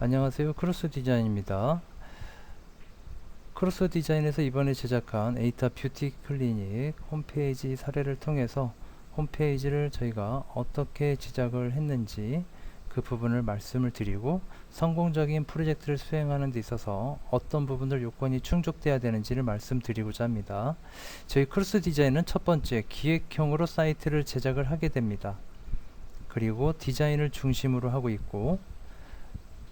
안녕하세요. 크로스 디자인입니다. 크로스 디자인에서 이번에 제작한 에이타 뷰티 클리닉 홈페이지 사례를 통해서 홈페이지를 저희가 어떻게 제작을 했는지 그 부분을 말씀을 드리고 성공적인 프로젝트를 수행하는 데 있어서 어떤 부분들 요건이 충족돼야 되는지를 말씀드리고자 합니다. 저희 크로스 디자인은 첫 번째 기획형으로 사이트를 제작을 하게 됩니다. 그리고 디자인을 중심으로 하고 있고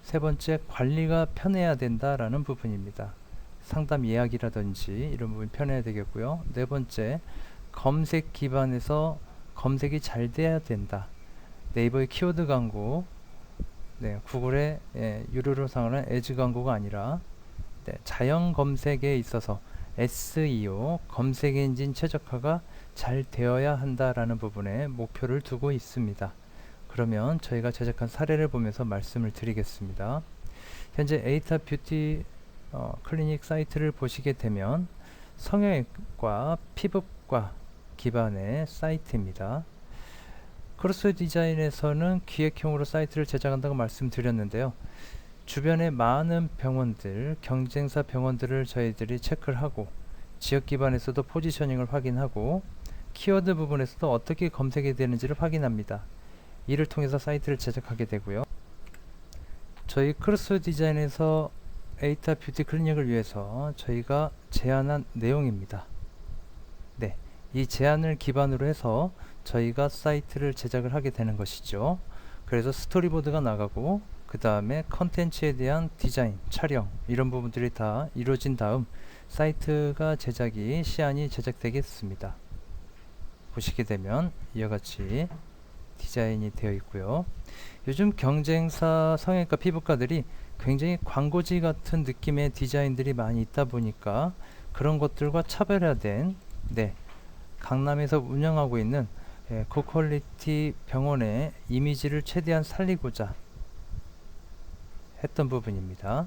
세 번째 관리가 편해야 된다라는 부분입니다. 상담 예약이라든지 이런 부분 편해야 되겠고요. 네 번째 검색 기반에서 검색이 잘 돼야 된다. 네이버의 키워드 광고, 네, 구글의 예, 유료로 상하는 에즈 광고가 아니라 네, 자연 검색에 있어서 SEO 검색 엔진 최적화가 잘 되어야 한다라는 부분에 목표를 두고 있습니다. 그러면 저희가 제작한 사례를 보면서 말씀을 드리겠습니다. 현재 에이타 뷰티 어, 클리닉 사이트를 보시게 되면 성형외과, 피부과 기반의 사이트입니다. 크로스 디자인에서는 기획형으로 사이트를 제작한다고 말씀드렸는데요. 주변의 많은 병원들, 경쟁사 병원들을 저희들이 체크를 하고 지역 기반에서도 포지셔닝을 확인하고 키워드 부분에서도 어떻게 검색이 되는지를 확인합니다. 이를 통해서 사이트를 제작하게 되고요. 저희 크로스 디자인에서 에이타 뷰티 클리닉을 위해서 저희가 제안한 내용입니다. 네, 이 제안을 기반으로 해서 저희가 사이트를 제작을 하게 되는 것이죠. 그래서 스토리보드가 나가고 그 다음에 컨텐츠에 대한 디자인, 촬영 이런 부분들이 다 이루어진 다음 사이트가 제작이 시안이 제작되겠습니다. 보시게 되면 이와 같이 디자인이 되어 있고요. 요즘 경쟁사 성형외과 피부과들이 굉장히 광고지 같은 느낌의 디자인들이 많이 있다 보니까 그런 것들과 차별화된 네, 강남에서 운영하고 있는 예, 고퀄리티 병원의 이미지를 최대한 살리고자 했던 부분입니다.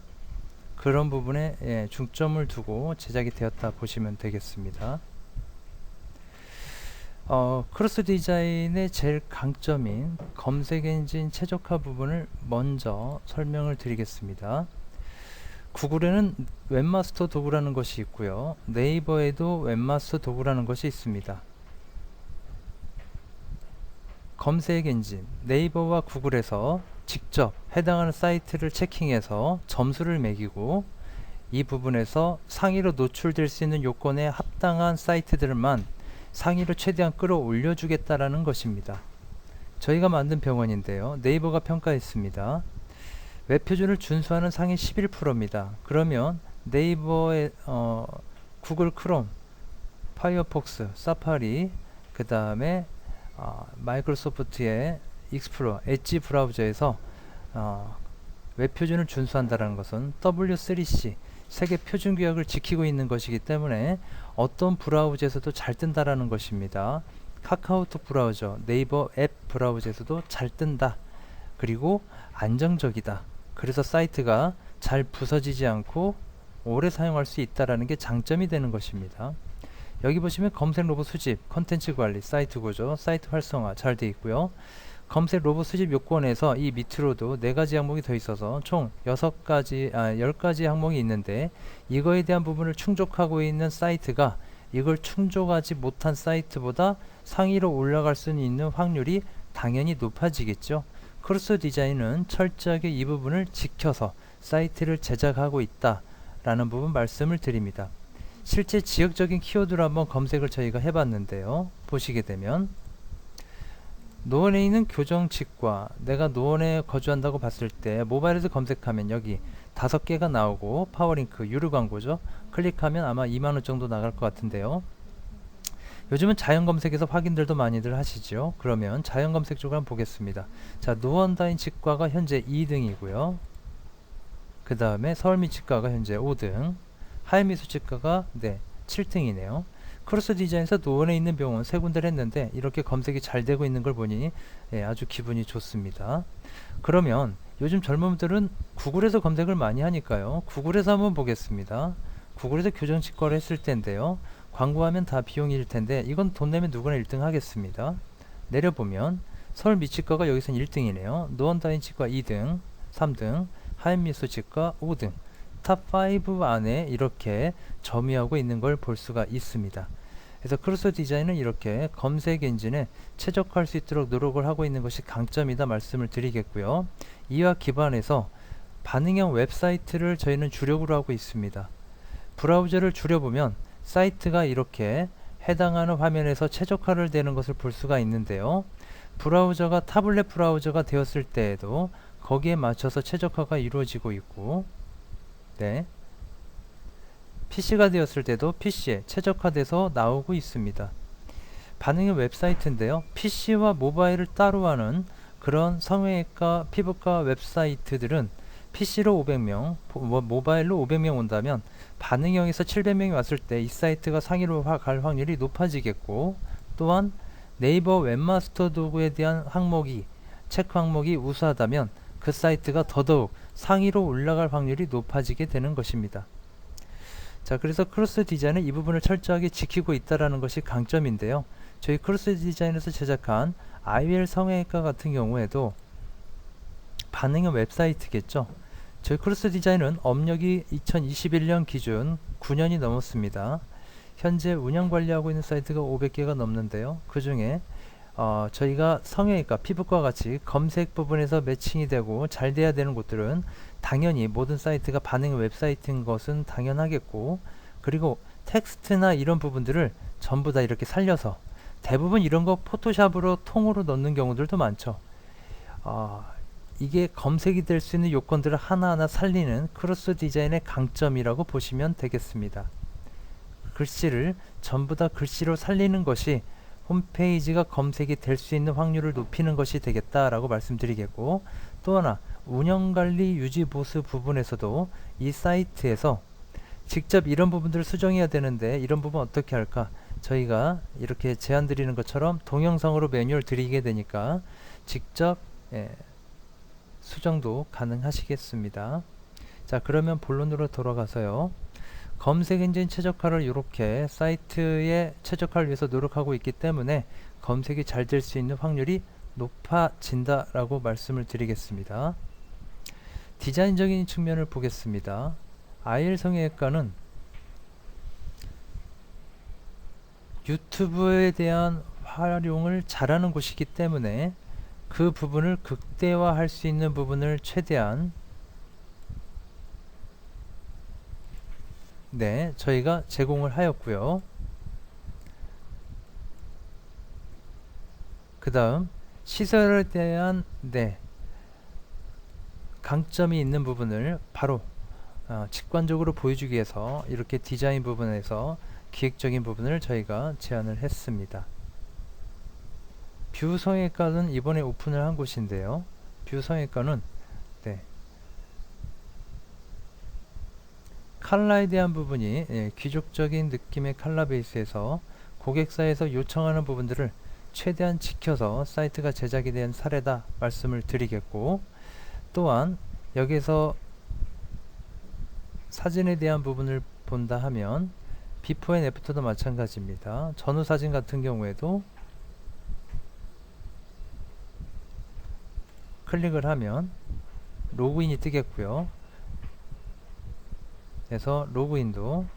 그런 부분에 예, 중점을 두고 제작이 되었다 보시면 되겠습니다. 어, 크로스 디자인의 제일 강점인 검색 엔진 최적화 부분을 먼저 설명을 드리겠습니다. 구글에는 웹마스터 도구라는 것이 있고요. 네이버에도 웹마스터 도구라는 것이 있습니다. 검색 엔진, 네이버와 구글에서 직접 해당하는 사이트를 체킹해서 점수를 매기고 이 부분에서 상위로 노출될 수 있는 요건에 합당한 사이트들만 상위로 최대한 끌어올려 주겠다라는 것입니다. 저희가 만든 병원인데요. 네이버가 평가했습니다. 웹 표준을 준수하는 상위 11%입니다. 그러면 네이버의 어, 구글 크롬, 파이어폭스, 사파리, 그 다음에 어, 마이크로소프트의 익스플로어, 엣지 브라우저에서 어, 웹 표준을 준수한다는 것은 W3C 세계 표준 규약을 지키고 있는 것이기 때문에 어떤 브라우저에서도 잘 뜬다라는 것입니다. 카카오톡 브라우저, 네이버 앱 브라우저에서도 잘 뜬다. 그리고 안정적이다. 그래서 사이트가 잘 부서지지 않고 오래 사용할 수 있다라는 게 장점이 되는 것입니다. 여기 보시면 검색 로봇 수집, 컨텐츠 관리, 사이트 구조, 사이트 활성화 잘 되어 있고요. 검색 로봇 수집 요건에서 이 밑으로도 네 가지 항목이 더 있어서 총 여섯 가지 아, 열 가지 항목이 있는데 이거에 대한 부분을 충족하고 있는 사이트가 이걸 충족하지 못한 사이트보다 상위로 올라갈 수 있는 확률이 당연히 높아지겠죠. 크로스 디자인은 철저하게 이 부분을 지켜서 사이트를 제작하고 있다 라는 부분 말씀을 드립니다. 실제 지역적인 키워드로 한번 검색을 저희가 해봤는데요. 보시게 되면 노원에 있는 교정 치과 내가 노원에 거주한다고 봤을 때 모바일에서 검색하면 여기 다섯 개가 나오고 파워링크 유료 광고죠. 클릭하면 아마 2만원 정도 나갈 것 같은데요. 요즘은 자연 검색에서 확인들도 많이들 하시죠. 그러면 자연 검색 쪽을 한번 보겠습니다. 자 노원다인 치과가 현재 2등이고요. 그 다음에 서울미 치과가 현재 5등. 하이미수 치과가 네 7등이네요 크로스 디자인에서 노원에 있는 병원 세 군데를 했는데 이렇게 검색이 잘 되고 있는 걸 보니 예, 아주 기분이 좋습니다. 그러면 요즘 젊은들은 구글에서 검색을 많이 하니까요. 구글에서 한번 보겠습니다. 구글에서 교정치과를 했을 텐데요. 광고하면 다 비용일 텐데 이건 돈 내면 누구나 1등 하겠습니다. 내려보면 서울 미치과가 여기선 1등이네요. 노원다인 치과 2등, 3등, 하얀미소 치과 5등 탑5 안에 이렇게 점유하고 있는 걸 볼 수가 있습니다. 그래서 크로스 디자인은 이렇게 검색 엔진에 최적화할 수 있도록 노력을 하고 있는 것이 강점이다 말씀을 드리겠고요. 이와 기반해서 반응형 웹사이트를 저희는 주력으로 하고 있습니다. 브라우저를 줄여보면 사이트가 이렇게 해당하는 화면에서 최적화를 되는 것을 볼 수가 있는데요. 브라우저가 타블렛 브라우저가 되었을 때에도 거기에 맞춰서 최적화가 이루어지고 있고 네. PC가 되었을 때도 PC에 최적화돼서 나오고 있습니다. 반응형 웹사이트인데요. PC와 모바일을 따로 하는 그런 성형외과, 피부과 웹사이트들은 PC로 500명, 모- 모바일로 500명 온다면 반응형에서 700명이 왔을 때 이 사이트가 상위로 화- 갈 확률이 높아지겠고 또한 네이버 웹마스터 도구에 대한 항목이 체크 항목이 우수하다면 그 사이트가 더더욱 상위로 올라갈 확률이 높아지게 되는 것입니다. 자, 그래서 크로스 디자인은 이 부분을 철저하게 지키고 있다라는 것이 강점인데요. 저희 크로스 디자인에서 제작한 IL 성형외과 같은 경우에도 반응형 웹사이트겠죠. 저희 크로스 디자인은 업력이 2021년 기준 9년이 넘었습니다. 현재 운영 관리하고 있는 사이트가 500개가 넘는데요. 그 중에 어, 저희가 성형외과, 피부과 같이 검색 부분에서 매칭이 되고 잘 돼야 되는 곳들은 당연히 모든 사이트가 반응 웹사이트인 것은 당연하겠고 그리고 텍스트나 이런 부분들을 전부 다 이렇게 살려서 대부분 이런 거 포토샵으로 통으로 넣는 경우들도 많죠. 어, 이게 검색이 될 수 있는 요건들을 하나하나 살리는 크로스 디자인의 강점이라고 보시면 되겠습니다. 글씨를 전부 다 글씨로 살리는 것이 홈페이지가 검색이 될 수 있는 확률을 높이는 것이 되겠다라고 말씀드리겠고 또 하나 운영관리 유지 보수 부분에서도 이 사이트에서 직접 이런 부분들을 수정해야 되는데 이런 부분 어떻게 할까? 저희가 이렇게 제안 드리는 것처럼 동영상으로 매뉴얼 드리게 되니까 직접 예, 수정도 가능하시겠습니다. 자 그러면 본론으로 돌아가서요 검색 엔진 최적화를 이렇게 사이트의 최적화를 위해서 노력하고 있기 때문에 검색이 잘 될 수 있는 확률이 높아진다라고 말씀을 드리겠습니다. 디자인적인 측면을 보겠습니다. 아이엘 성형외과는 유튜브에 대한 활용을 잘하는 곳이기 때문에 그 부분을 극대화할 수 있는 부분을 최대한 네, 저희가 제공을 하였고요. 그 다음 시설에 대한 네 강점이 있는 부분을 바로 어, 직관적으로 보여주기 위해서 이렇게 디자인 부분에서 기획적인 부분을 저희가 제안을 했습니다. 뷰 성형외과는 이번에 오픈을 한 곳인데요. 뷰 성형외과는 네, 칼라에 대한 부분이 예, 귀족적인 느낌의 칼라 베이스에서 고객사에서 요청하는 부분들을 최대한 지켜서 사이트가 제작이 된 사례다 말씀을 드리겠고 또한 여기서 사진에 대한 부분을 본다 하면 비포 앤 애프터도 마찬가지입니다. 전후 사진 같은 경우에도 클릭을 하면 로그인이 뜨겠고요. 그래서 로그인도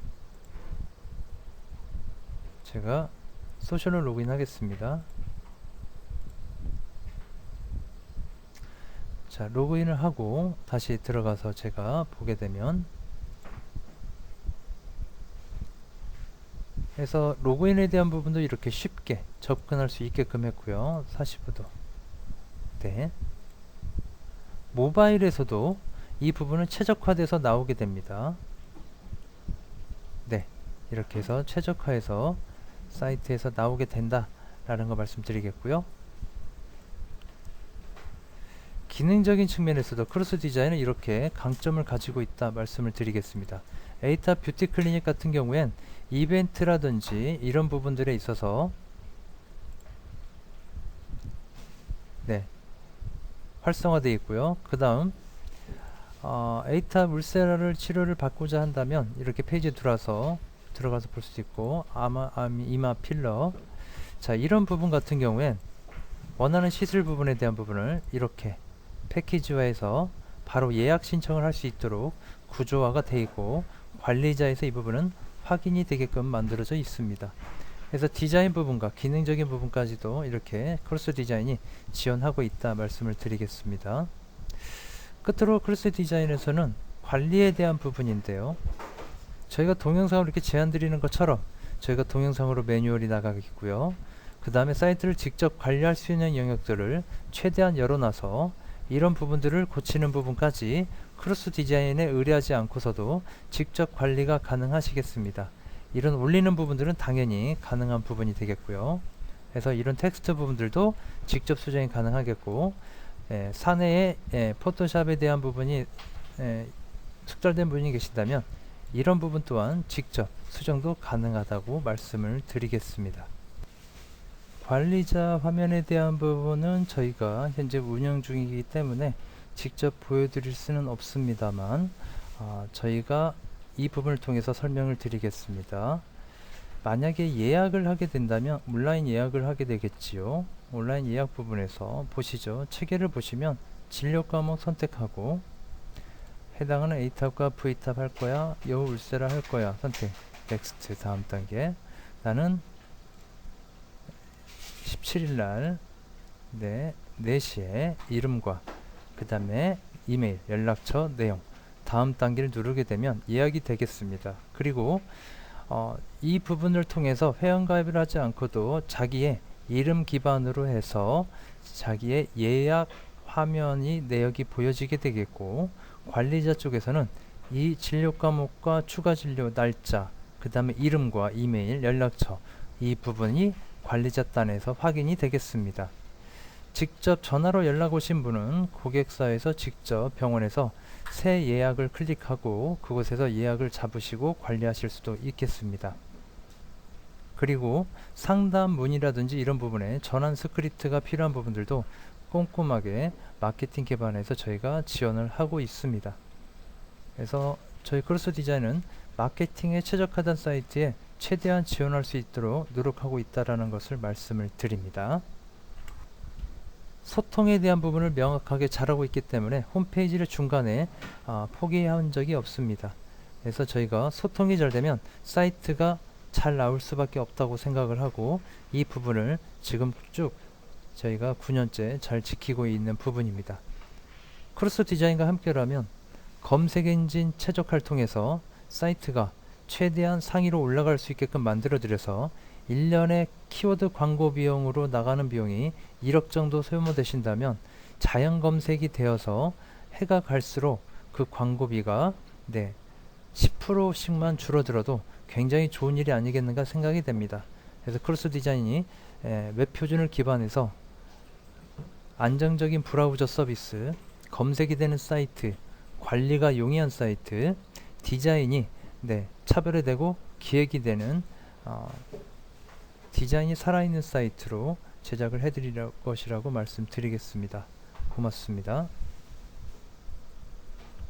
제가 소셜로 로그인 하겠습니다. 자, 로그인을 하고 다시 들어가서 제가 보게 되면 그래서 로그인에 대한 부분도 이렇게 쉽게 접근할 수 있게끔 했고요. 45도. 네. 모바일에서도 이 부분은 최적화돼서 나오게 됩니다. 네. 이렇게 해서 최적화해서 사이트에서 나오게 된다 라는 거 말씀드리겠고요. 기능적인 측면에서도 크로스 디자인은 이렇게 강점을 가지고 있다 말씀을 드리겠습니다. 에이타 뷰티 클리닉 같은 경우엔 이벤트라든지 이런 부분들에 있어서 네 활성화되어 있고요. 그 다음 어, 에이타 울세라를 치료를 받고자 한다면 이렇게 페이지에 들어와서 들어가서 볼수 있고 아마 이마 필러 자 이런 부분 같은 경우엔 원하는 시술 부분에 대한 부분을 이렇게 패키지화해서 바로 예약 신청을 할 수 있도록 구조화가 되어 있고 관리자에서 이 부분은 확인이 되게끔 만들어져 있습니다. 그래서 디자인 부분과 기능적인 부분까지도 이렇게 크로스 디자인이 지원하고 있다 말씀을 드리겠습니다. 끝으로 크로스 디자인에서는 관리에 대한 부분인데요. 저희가 동영상으로 이렇게 제안 드리는 것처럼 저희가 동영상으로 매뉴얼이 나가겠고요. 그 다음에 사이트를 직접 관리할 수 있는 영역들을 최대한 열어놔서 이런 부분들을 고치는 부분까지 크로스 디자인에 의뢰하지 않고서도 직접 관리가 가능하시겠습니다. 이런 올리는 부분들은 당연히 가능한 부분이 되겠고요. 그래서 이런 텍스트 부분들도 직접 수정이 가능하겠고 예, 사내에 예, 포토샵에 대한 부분이 예, 숙달된 분이 계신다면 이런 부분 또한 직접 수정도 가능하다고 말씀을 드리겠습니다. 관리자 화면에 대한 부분은 저희가 현재 운영 중이기 때문에 직접 보여드릴 수는 없습니다만 아, 저희가 이 부분을 통해서 설명을 드리겠습니다. 만약에 예약을 하게 된다면 온라인 예약을 하게 되겠지요. 온라인 예약 부분에서 보시죠. 체계를 보시면 진료 과목 선택하고 해당하는 A탑과 V탑 할 거야, 여우 울세라 할 거야 선택. 넥스트 다음 단계. 나는 17일 날 네, 4시에 이름과 그 다음에 이메일, 연락처 내용 다음 단계를 누르게 되면 예약이 되겠습니다. 그리고 어, 이 부분을 통해서 회원가입을 하지 않고도 자기의 이름 기반으로 해서 자기의 예약 화면이 내역이 보여지게 되겠고 관리자 쪽에서는 이 진료 과목과 추가 진료 날짜 그 다음에 이름과 이메일, 연락처 이 부분이 관리자 단에서 확인이 되겠습니다. 직접 전화로 연락 오신 분은 고객사에서 직접 병원에서 새 예약을 클릭하고 그곳에서 예약을 잡으시고 관리하실 수도 있겠습니다. 그리고 상담 문의라든지 이런 부분에 전환 스크립트가 필요한 부분들도 꼼꼼하게 마케팅 개발에서 저희가 지원을 하고 있습니다. 그래서 저희 크로스 디자인은 마케팅에 최적화된 사이트에 최대한 지원할 수 있도록 노력하고 있다라는 것을 말씀을 드립니다. 소통에 대한 부분을 명확하게 잘하고 있기 때문에 홈페이지를 중간에 아, 포기한 적이 없습니다. 그래서 저희가 소통이 잘 되면 사이트가 잘 나올 수밖에 없다고 생각을 하고 이 부분을 지금 쭉 저희가 9년째 잘 지키고 있는 부분입니다. 크로스 디자인과 함께라면 검색 엔진 최적화를 통해서 사이트가 최대한 상위로 올라갈 수 있게끔 만들어 드려서 1년에 키워드 광고 비용으로 나가는 비용이 1억 정도 소요되신다면 자연 검색이 되어서 해가 갈수록 그 광고비가 네 10%씩만 줄어들어도 굉장히 좋은 일이 아니겠는가 생각이 됩니다. 그래서 크로스 디자인이 에, 웹 표준을 기반해서 안정적인 브라우저 서비스, 검색이 되는 사이트, 관리가 용이한 사이트, 디자인이 네, 차별화되고 기획이 되는 어, 디자인이 살아있는 사이트로 제작을 해드릴 것이라고 말씀드리겠습니다. 고맙습니다.